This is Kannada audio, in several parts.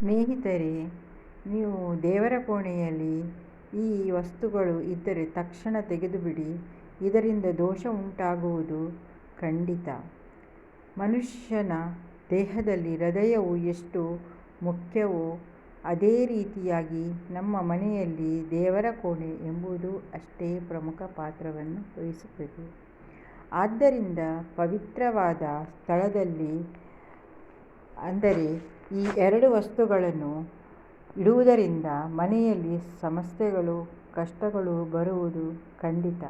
ಸ್ನೇಹಿತರೆ, ನೀವು ದೇವರ ಕೋಣೆಯಲ್ಲಿ ಈ ವಸ್ತುಗಳು ಇದ್ದರೆ ತಕ್ಷಣ ತೆಗೆದುಬಿಡಿ, ಇದರಿಂದ ದೋಷ ಉಂಟಾಗುವುದು ಖಂಡಿತ. ಮನುಷ್ಯನ ದೇಹದಲ್ಲಿ ಹೃದಯವು ಎಷ್ಟು ಮುಖ್ಯವೋ, ಅದೇ ರೀತಿಯಾಗಿ ನಮ್ಮ ಮನೆಯಲ್ಲಿ ದೇವರ ಕೋಣೆ ಎಂಬುದು ಅಷ್ಟೇ ಪ್ರಮುಖ ಪಾತ್ರವನ್ನು ವಹಿಸುತ್ತದೆ. ಆದ್ದರಿಂದ ಪವಿತ್ರವಾದ ಸ್ಥಳದಲ್ಲಿ ಅಂದರೆ ಈ ಎರಡು ವಸ್ತುಗಳನ್ನು ಇಡುವುದರಿಂದ ಮನೆಯಲ್ಲಿ ಸಮಸ್ಯೆಗಳು, ಕಷ್ಟಗಳು ಬರುವುದು ಖಂಡಿತ.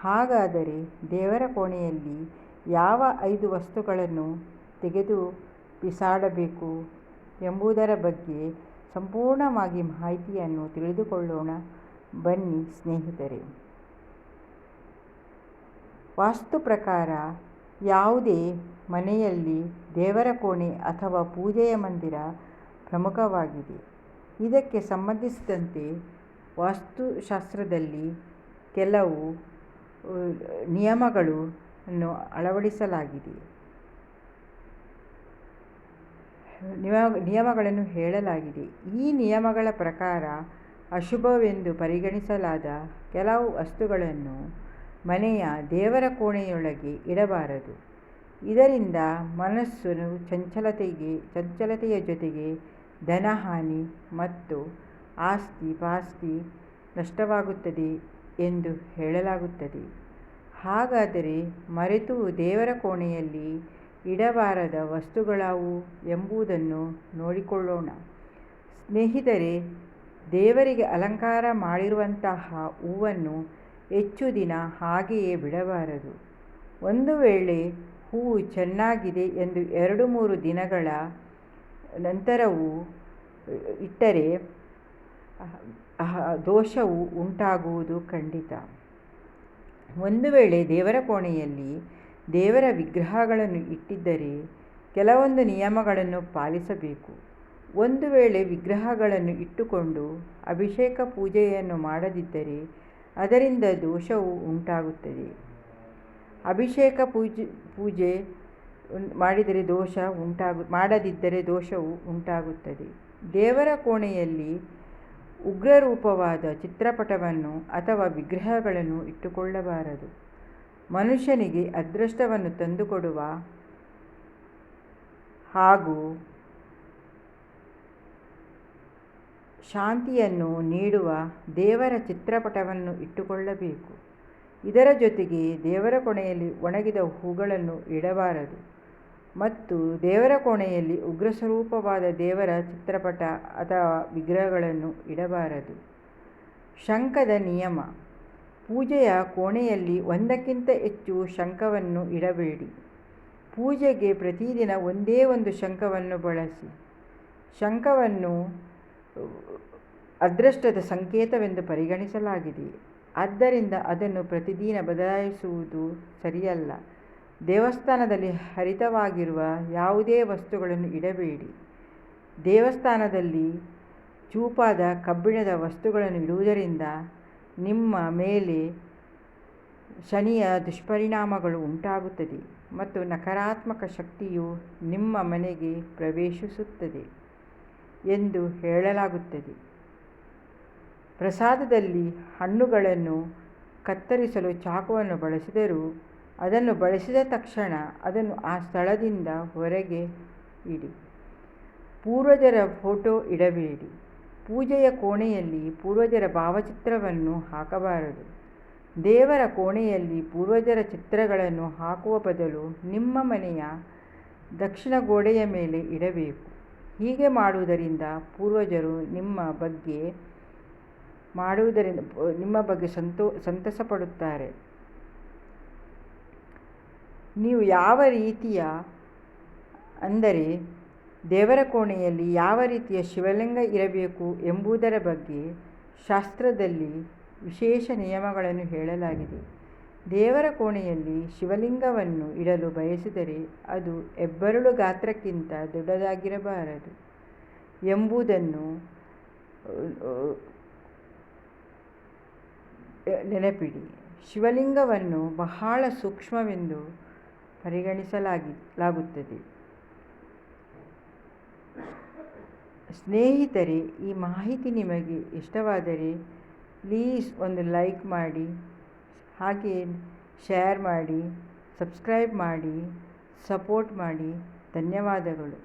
ಹಾಗಾದರೆ ದೇವರ ಕೋಣೆಯಲ್ಲಿ ಯಾವ ಐದು ವಸ್ತುಗಳನ್ನು ತೆಗೆದು ಬಿಸಾಡಬೇಕು ಎಂಬುದರ ಬಗ್ಗೆ ಸಂಪೂರ್ಣವಾಗಿ ಮಾಹಿತಿಯನ್ನು ತಿಳಿದುಕೊಳ್ಳೋಣ. ಬನ್ನಿ ಸ್ನೇಹಿತರೆ. ವಾಸ್ತು ಪ್ರಕಾರ ಯಾವುದೇ ಮನೆಯಲ್ಲಿ ದೇವರ ಕೋಣೆ ಅಥವಾ ಪೂಜೆಯ ಮಂದಿರ ಪ್ರಮುಖವಾಗಿದೆ. ಇದಕ್ಕೆ ಸಂಬಂಧಿಸಿದಂತೆ ವಾಸ್ತುಶಾಸ್ತ್ರದಲ್ಲಿ ಕೆಲವು ನಿಯಮಗಳನ್ನು ಅಳವಡಿಸಲಾಗಿದೆ. ನಿಯಮಗಳನ್ನು ಹೇಳಲಾಗಿದೆ. ಈ ನಿಯಮಗಳ ಪ್ರಕಾರ ಅಶುಭವೆಂದು ಪರಿಗಣಿಸಲಾದ ಕೆಲವು ವಸ್ತುಗಳನ್ನು ಮನೆಯ ದೇವರ ಕೋಣೆಯೊಳಗೆ ಇಡಬಾರದು. ಇದರಿಂದ ಮನಸ್ಸನ್ನು ಚಂಚಲತೆಗೆ, ಚಂಚಲತೆಯ ಜೊತೆಗೆ ಧನಹಾನಿ ಮತ್ತು ಆಸ್ತಿ ಪಾಸ್ತಿ ನಷ್ಟವಾಗುತ್ತದೆ ಎಂದು ಹೇಳಲಾಗುತ್ತದೆ. ಹಾಗಾದರೆ ಮರೆತು ದೇವರ ಕೋಣೆಯಲ್ಲಿ ಇಡಬಾರದ ವಸ್ತುಗಳಾವು ಎಂಬುದನ್ನು ನೋಡಿಕೊಳ್ಳೋಣ. ಸ್ನೇಹಿತರೆ, ದೇವರಿಗೆ ಅಲಂಕಾರ ಮಾಡಿರುವಂತಹ ಹೂವನ್ನು ಹೆಚ್ಚು ದಿನ ಹಾಗೆಯೇ ಬಿಡಬಾರದು. ಒಂದು ವೇಳೆ ಹೂವು ಚೆನ್ನಾಗಿದೆ ಎಂದು ಎರಡು ಮೂರು ದಿನಗಳ ನಂತರವೂ ಇಟ್ಟರೆ ದೋಷವು ಉಂಟಾಗುವುದು ಖಂಡಿತ. ಒಂದು ವೇಳೆ ದೇವರ ಕೋಣೆಯಲ್ಲಿ ದೇವರ ವಿಗ್ರಹಗಳನ್ನು ಇಟ್ಟಿದ್ದರೆ ಕೆಲವೊಂದು ನಿಯಮಗಳನ್ನು ಪಾಲಿಸಬೇಕು. ಒಂದು ವೇಳೆ ವಿಗ್ರಹಗಳನ್ನು ಇಟ್ಟುಕೊಂಡು ಅಭಿಷೇಕ ಪೂಜೆಯನ್ನು ಮಾಡದಿದ್ದರೆ ಅದರಿಂದ ದೋಷವು ಉಂಟಾಗುತ್ತದೆ. ಅಭಿಷೇಕ ಪೂಜೆ ಪೂಜೆ ಮಾಡಿದರೆ ದೋಷ ಉಂಟಾಗು, ಮಾಡದಿದ್ದರೆ ದೋಷವು ಉಂಟಾಗುತ್ತದೆ. ದೇವರ ಕೋಣೆಯಲ್ಲಿ ಉಗ್ರರೂಪವಾದ ಚಿತ್ರಪಟವನ್ನು ಅಥವಾ ವಿಗ್ರಹಗಳನ್ನು ಇಟ್ಟುಕೊಳ್ಳಬಾರದು. ಮನುಷ್ಯನಿಗೆ ಅದೃಷ್ಟವನ್ನು ತಂದುಕೊಡುವ ಹಾಗೂ ಶಾಂತಿಯನ್ನು ನೀಡುವ ದೇವರ ಚಿತ್ರಪಟವನ್ನು ಇಟ್ಟುಕೊಳ್ಳಬೇಕು. ಇದರ ಜೊತೆಗೆ ದೇವರ ಕೋಣೆಯಲ್ಲಿ ಒಣಗಿದ ಹೂಗಳನ್ನು ಇಡಬಾರದು ಮತ್ತು ದೇವರ ಕೋಣೆಯಲ್ಲಿ ಉಗ್ರಸ್ವರೂಪವಾದ ದೇವರ ಚಿತ್ರಪಟ ಅಥವಾ ವಿಗ್ರಹಗಳನ್ನು ಇಡಬಾರದು. ಶಂಖದ ನಿಯಮ, ಪೂಜೆಯ ಕೋಣೆಯಲ್ಲಿ ಒಂದಕ್ಕಿಂತ ಹೆಚ್ಚು ಶಂಖವನ್ನು ಇಡಬೇಡಿ. ಪೂಜೆಗೆ ಪ್ರತಿದಿನ ಒಂದೇ ಒಂದು ಶಂಖವನ್ನು ಬಳಸಿ, ಶಂಖವನ್ನು ಅದೃಷ್ಟದ ಸಂಕೇತವೆಂದು ಪರಿಗಣಿಸಲಾಗಿದೆ ಆದ್ದರಿಂದ ಅದನ್ನು ಪ್ರತಿದಿನ ಬದಲಾಯಿಸುವುದು ಸರಿಯಲ್ಲ. ದೇವಸ್ಥಾನದಲ್ಲಿ ಹರಿತವಾಗಿರುವ ಯಾವುದೇ ವಸ್ತುಗಳನ್ನು ಇಡಬೇಡಿ. ದೇವಸ್ಥಾನದಲ್ಲಿ ಚೂಪಾದ ಕಬ್ಬಿಣದ ವಸ್ತುಗಳನ್ನು ಇಡುವುದರಿಂದ ನಿಮ್ಮ ಮೇಲೆ ಶನಿಯ ದುಷ್ಪರಿಣಾಮಗಳು ಉಂಟಾಗುತ್ತದೆ ಮತ್ತು ನಕಾರಾತ್ಮಕ ಶಕ್ತಿಯು ನಿಮ್ಮ ಮನೆಗೆ ಪ್ರವೇಶಿಸುತ್ತದೆ. ಎಂದು ಹೇಳಲಾಗುತ್ತದೆ. ಪ್ರಸಾದದಲ್ಲಿ ಹಣ್ಣುಗಳನ್ನು ಕತ್ತರಿಸಲು ಚಾಕುವನ್ನು ಬಳಸಿದರೂ ಅದನ್ನು ಬಳಸಿದ ತಕ್ಷಣ ಅದನ್ನು ಆ ಸ್ಥಳದಿಂದ ಹೊರಗೆ ಇಡಿ. ಪೂರ್ವಜರ ಫೋಟೋ ಇಡಬೇಡಿ. ಪೂಜೆಯ ಕೋಣೆಯಲ್ಲಿ ಪೂರ್ವಜರ ಭಾವಚಿತ್ರವನ್ನು ಹಾಕಬಾರದು. ದೇವರ ಕೋಣೆಯಲ್ಲಿ ಪೂರ್ವಜರ ಚಿತ್ರಗಳನ್ನು ಹಾಕುವ ಬದಲು ನಿಮ್ಮ ಮನೆಯ ದಕ್ಷಿಣ ಗೋಡೆಯ ಮೇಲೆ ಇಡಬೇಕು. ಹೀಗೆ ಮಾಡುವುದರಿಂದ ಪೂರ್ವಜರು ನಿಮ್ಮ ಬಗ್ಗೆ ಮಾಡುವುದರಿಂದ, ನಿಮ್ಮ ಬಗ್ಗೆ ಸಂತೋ ಸಂತಸ ಪಡುತ್ತಾರೆ ನೀವು ಯಾವ ರೀತಿಯ, ಅಂದರೆ ದೇವರ ಕೋಣೆಯಲ್ಲಿ ಯಾವ ರೀತಿಯ ಶಿವಲಿಂಗ ಇರಬೇಕು ಎಂಬುದರ ಬಗ್ಗೆ ಶಾಸ್ತ್ರದಲ್ಲಿ ವಿಶೇಷ ನಿಯಮಗಳನ್ನು ಹೇಳಲಾಗಿದೆ. ದೇವರ ಕೋಣೆಯಲ್ಲಿ ಶಿವಲಿಂಗವನ್ನು ಇಡಲು ಬಯಸಿದರೆ ಅದು ಹೆಬ್ಬೆರಳು ಗಾತ್ರಕ್ಕಿಂತ ದೊಡ್ಡದಾಗಿರಬಾರದು ಎಂಬುದನ್ನು ನೆನಪಿಡಿ. ಶಿವಲಿಂಗವನ್ನು ಬಹಳ ಸೂಕ್ಷ್ಮವೆಂದು ಪರಿಗಣಿಸಲಾಗಿ ಲಾಗುತ್ತದೆ. ಸ್ನೇಹಿತರೆ, ಈ ಮಾಹಿತಿ ನಿಮಗೆ ಇಷ್ಟವಾದರೆ ಪ್ಲೀಸ್ ಒಂದು ಲೈಕ್ ಮಾಡಿ. ಹಾಗೆ ಶೇರ್ ಮಾಡಿ ಸಬ್ಸ್ಕ್ರೈಬ್ ಮಾಡಿ ಸಪೋರ್ಟ್ ಮಾಡಿ. ಧನ್ಯವಾದಗಳು.